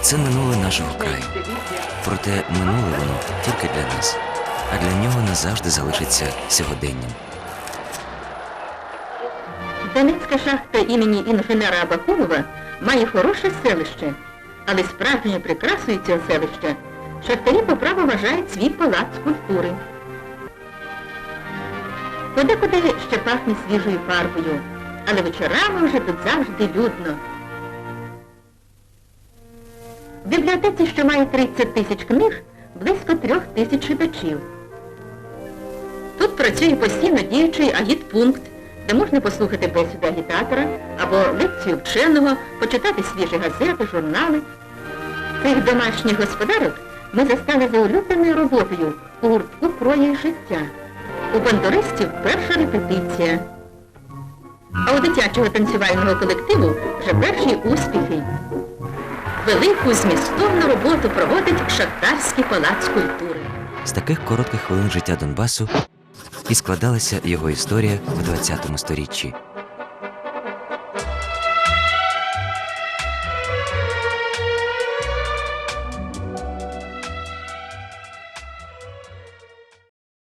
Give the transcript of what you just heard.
Це минуле нашого краю. Проте минуле воно тільки для нас, а для нього назавжди залишиться сьогоденням. Донецька шахта імені інженера Абакумова має хороше селище, але справжньою прикрасою цього селища шахтарі по праву вважають свій палац культури. Подекуди ще пахне свіжою фарбою, але вечорами вже тут завжди людно. В бібліотеці, що має 30 тисяч книг, близько трьох тисяч читачів. Тут працює постійно діючий агітпункт, де можна послухати бесіду агітатора або лекцію вченого, почитати свіжі газети, журнали. Цих домашніх господарок ми застали за улюбленою роботою у гуртку про життя. У бандуристів перша репетиція. А у дитячого танцювального колективу вже перші успіхи. Велику змістовну роботу проводить Шахтарський палац культури. З таких коротких хвилин життя Донбасу і складалася його історія в ХХ сторіччі.